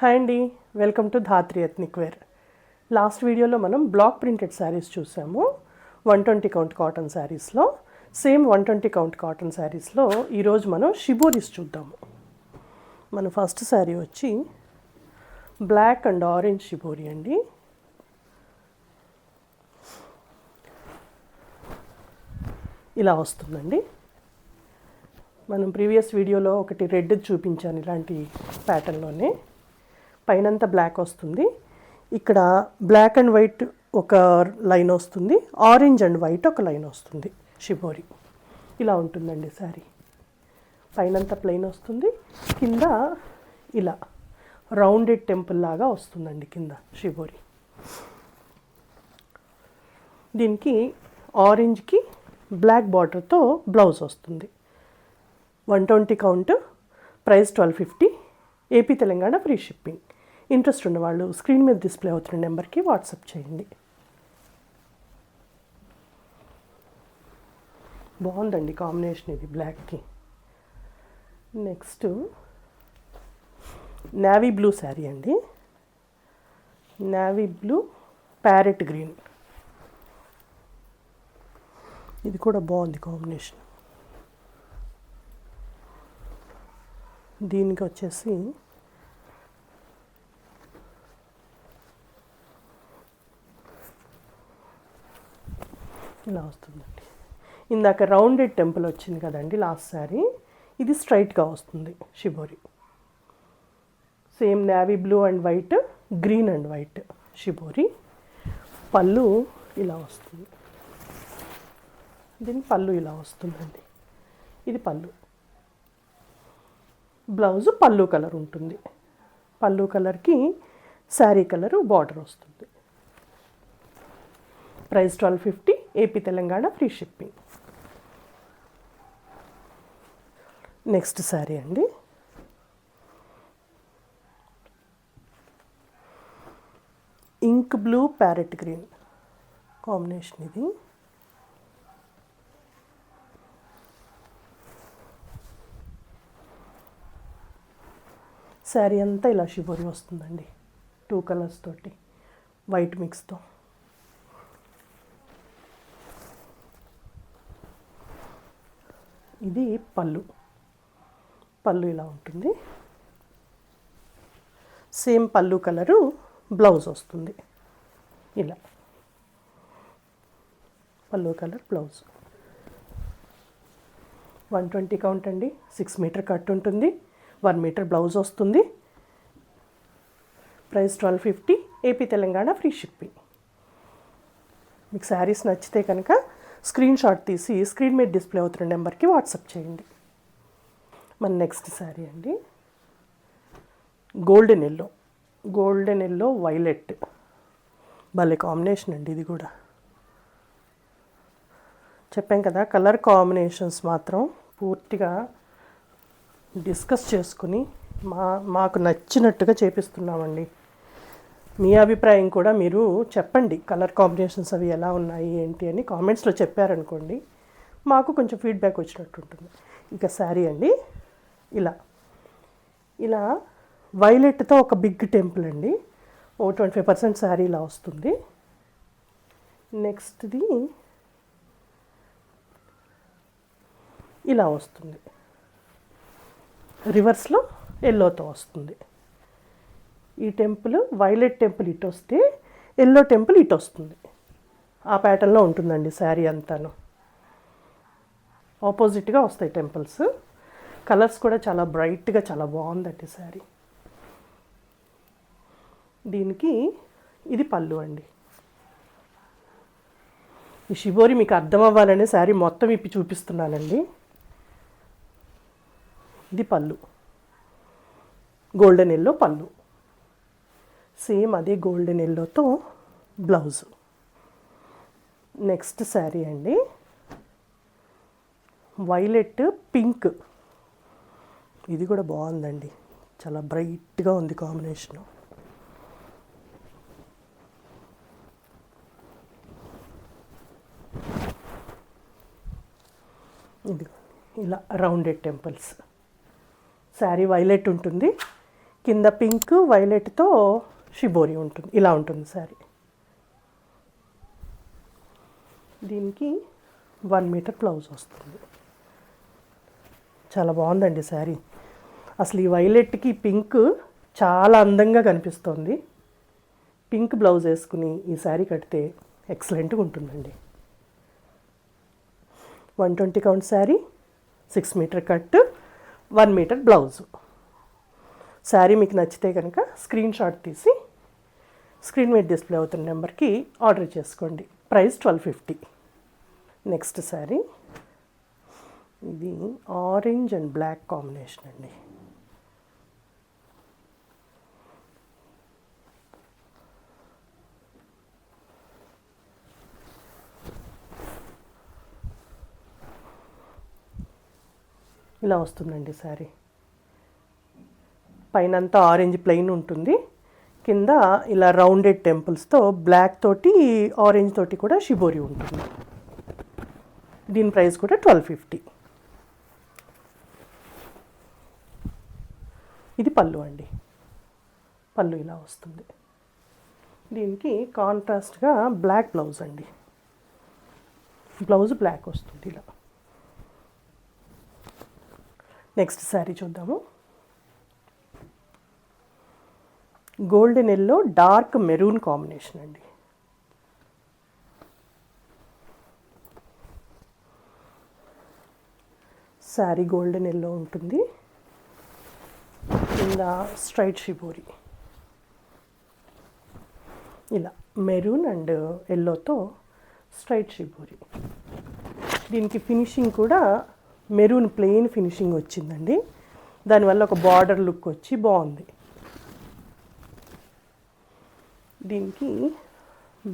Hi అండి. Welcome to Dhatri ethnic wear. Last వీడియోలో మనం బ్లాక్ ప్రింటెడ్ శారీస్ చూసాము. వన్ ట్వంటీ కౌంట్ కాటన్ శారీస్లో same one twenty count cotton శారీస్లో ఈరోజు మనం షిబోరీస్ చూద్దాము. మన ఫస్ట్ శారీ వచ్చి బ్లాక్ అండ్ ఆరెంజ్ షిబోరీ అండి. ఇలా వస్తుందండి. మనం ప్రీవియస్ వీడియోలో ఒకటి రెడ్ చూపించాను ఇలాంటి ప్యాటర్న్లోనే పైనంతా బ్లాక్ వస్తుంది. ఇక్కడ బ్లాక్ అండ్ వైట్ ఒక లైన్ వస్తుంది. ఆరెంజ్ అండ్ వైట్ ఒక లైన్ వస్తుంది. షిబోరి ఇలా ఉంటుందండి శారీ. పైనంతా ప్లెయిన్ వస్తుంది. కింద ఇలా రౌండెడ్ టెంపుల్ లాగా వస్తుందండి కింద షిబోరి దీనికి ఆరెంజ్కి బ్లాక్ బార్డర్తో బ్లౌజ్ వస్తుంది. One twenty count price twelve fifty AP Telangana free shipping interest ఉన్న వాళ్ళు స్క్రీన్ మీద డిస్ప్లే అవుతున్న నెంబర్కి వాట్సాప్ చేయండి. బాగుందండి కాంబినేషన్ ఇది బ్లాక్కి. నెక్స్ట్ నావీ బ్లూ శారీ అండి. Navy blue parrot green. ఇది కూడా బాగుంది కాంబినేషన్. దీనికి వచ్చేసి ఇలా వస్తుందండి. ఇందాక రౌండెడ్ టెంపుల్ వచ్చింది కదండి లాస్ట్ సారీ ఇది స్ట్రైట్గా వస్తుంది shibori same navy blue and white green and white shibori పళ్ళు ఇలా వస్తుంది. దీని పళ్ళు ఇలా వస్తుందండి. ఇది పళ్ళు. బ్లౌజ్ పళ్ళు కలర్ ఉంటుంది. పళ్ళు కలర్కి శారీ కలరు బార్డర్ వస్తుంది. Price twelve fifty AP Telangana free shipping. Next sari అండి. Ink blue parrot green combination ఇది. శారీ అంతా ఇలా షిబోరి వస్తుందండి. టూ కలర్స్ తోటి వైట్ మిక్స్తో. ఇది పళ్ళు. పళ్ళు ఇలా ఉంటుంది. సేమ్ పళ్ళు కలరు బ్లౌజ్ వస్తుంది. ఇలా. పళ్ళు colour blouse. One twenty count అండి. సిక్స్ మీటర్ కట్ ఉంటుంది. వన్ మీటర్ బ్లౌజ్ వస్తుంది. Price twelve fifty. AP Telangana free shipping. మీకు శారీస్ నచ్చితే కనుక స్క్రీన్ షాట్ తీసి స్క్రీన్ మీద డిస్ప్లే అవుతున్న నెంబర్కి వాట్సాప్ చేయండి. మన నెక్స్ట్ శారీ అండి. Golden yellow golden yellow violet భలే కాంబినేషన్ అండి ఇది కూడా. చెప్పాం కదా కలర్ కాంబినేషన్స్ మాత్రం పూర్తిగా డిస్కస్ చేసుకుని మా మాకు నచ్చినట్టుగా చేపిస్తున్నామండి. మీ అభిప్రాయం కూడా మీరు చెప్పండి. కలర్ కాంబినేషన్స్ అవి ఎలా ఉన్నాయి ఏంటి అని కామెంట్స్లో చెప్పారనుకోండి మాకు కొంచెం ఫీడ్బ్యాక్ వచ్చినట్టు ఉంటుంది. ఇక శారీ అండి ఇలా. ఇలా వైలెట్తో ఒక బిగ్ టెంపుల్ అండి. ఓ ట్వంటీ ఫైవ్ పర్సెంట్ శారీ ఇలా వస్తుంది. నెక్స్ట్ది ఇలా వస్తుంది. రివర్స్లో ఎల్లోతో వస్తుంది. ఈ టెంపుల్ వైలెట్ టెంపుల్ ఇటు వస్తే ఎల్లో టెంపుల్ ఇటు వస్తుంది. ఆ ప్యాటర్న్లో ఉంటుందండి శారీ అంతాను. ఆపోజిట్గా వస్తాయి టెంపుల్స్. కలర్స్ కూడా చాలా బ్రైట్గా చాలా బాగుందండి శారీ. దీనికి ఇది పళ్ళు అండి. ఈ షిబోరి మీకు అర్థం అవ్వాలనే శారీ మొత్తం ఇప్పి చూపిస్తున్నానండి. ఇది పళ్ళు. గోల్డెన్ ఎల్లో పళ్ళు. సేమ్ అదే గోల్డెన్ ఎల్లోతో బ్లౌజ్. నెక్స్ట్ శారీ అండి. Violet pink. ఇది కూడా బాగుందండి. చాలా బ్రైట్గా ఉంది కాంబినేషను. ఇది ఇలా రౌండెడ్ టెంపుల్స్. శారీ వైలెట్ ఉంటుంది. కింద పింక్ వైలెట్తో షిబోరి ఉంటుంది ఇలా ఉంటుంది శారీ. దీనికి వన్ మీటర్ బ్లౌజ్ వస్తుంది. చాలా బాగుందండి శారీ. అసలు ఈ వైలెట్కి పింక్ చాలా అందంగా కనిపిస్తోంది. పింక్ బ్లౌజ్ వేసుకుని ఈ శారీ కడితే ఎక్సలెంట్గా ఉంటుందండి. One twenty count sari six metre cut one metre blouse. Sari మీకు నచ్చితే కనుక స్క్రీన్ షాట్ తీసి స్క్రీన్ మీద డిస్ప్లే అవుతున్న నెంబర్కి ఆర్డర్ చేసుకోండి. Price twelve fifty. Next sari ఇది ఆరెంజ్ అండ్ బ్లాక్ కాంబినేషన్ అండి. ఇలా వస్తుందండి శారీ పైనంతా ఆరెంజ్ ప్లెయిన్ ఉంటుంది. కింద ఇలా రౌండెడ్ టెంపుల్స్తో బ్లాక్ తోటి ఆరెంజ్ తోటి కూడా షిబోరి ఉంటుంది. దీని ప్రైస్ కూడా ట్వెల్వ్ ఫిఫ్టీ. ఇది పళ్ళు అండి. పళ్ళు ఇలా వస్తుంది. దీనికి కాంట్రాస్ట్గా బ్లాక్ బ్లౌజ్ అండి. బ్లౌజ్ బ్లాక్ వస్తుంది ఇలా. నెక్స్ట్ శారీ చూద్దాము. Golden yellow dark maroon combination అండి. శారీ గోల్డెన్ ఎల్లో ఉంటుంది. కింద స్ట్రైట్ షిబోరి. ఇలా మెరూన్ అండ్ ఎల్లోతో స్ట్రైట్ షిబోరి. దీనికి ఫినిషింగ్ కూడా మెరూన్ ప్లెయిన్ ఫినిషింగ్ వచ్చిందండి. దానివల్ల ఒక బార్డర్ లుక్ వచ్చి బాగుంది. దీనికి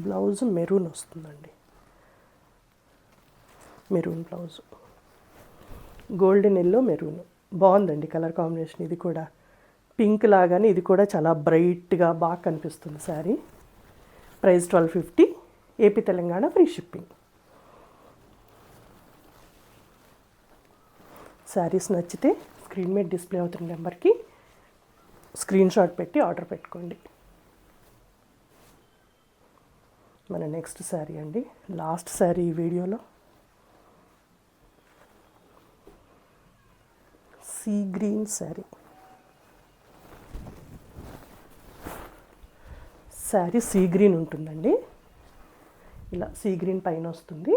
బ్లౌజ్ మెరూన్ వస్తుందండి. Maroon blouse. Golden yellow maroon. బాగుందండి కలర్ కాంబినేషన్. ఇది కూడా పింక్ లాగానే ఇది కూడా చాలా బ్రైట్గా బాగా కనిపిస్తుంది sari. Price twelve fifty AP Telangana free shipping. Saris నచ్చితే స్క్రీన్ మీద డిస్ప్లే అవుతున్న నెంబర్కి స్క్రీన్ షాట్ పెట్టి ఆర్డర్ పెట్టుకోండి. మన నెక్స్ట్ శారీ అండి. లాస్ట్ శారీ ఈ వీడియోలో. Sea green sari sari sea green ఉంటుందండి. ఇలా సీ గ్రీన్ పైన వస్తుంది.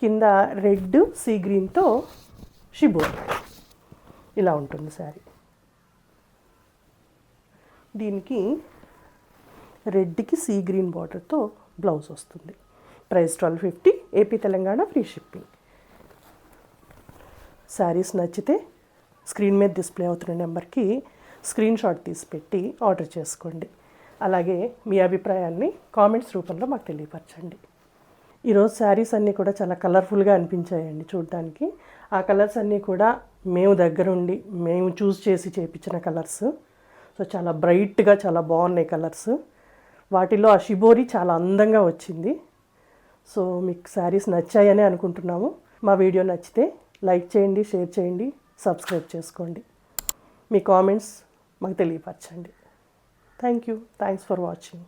కింద రెడ్ సీ గ్రీన్తో షిబోర్ ఇలా ఉంటుంది శారీ దీనికి రెడ్కి సీ గ్రీన్ బార్డర్తో బ్లౌజ్ వస్తుంది. Price twelve fifty AP Telangana free shipping. Saris నచ్చితే స్క్రీన్ మీద డిస్ప్లే అవుతున్న నెంబర్కి స్క్రీన్ షాట్ తీసి పెట్టి ఆర్డర్ చేసుకోండి. అలాగే మీ అభిప్రాయాల్ని కామెంట్స్ రూపంలో మాకు తెలియపరచండి. ఈరోజు శారీస్ అన్నీ కూడా చాలా కలర్ఫుల్గా అనిపించాయండి చూడడానికి. ఆ కలర్స్ అన్నీ కూడా మేము దగ్గరుండి మేము చూస్ చేసి చేయించిన కలర్స్. సో చాలా బ్రైట్గా చాలా బాగున్నాయి కలర్స్. వాటిలో ఆ షిబోరి చాలా అందంగా వచ్చింది. సో మీకు శారీస్ నచ్చాయని అనుకుంటున్నాము. మా వీడియో నచ్చితే లైక్ చేయండి షేర్ చేయండి సబ్స్క్రైబ్ చేసుకోండి. మీ కామెంట్స్ మాకు తెలియపరచండి. Thank you. Thanks for watching.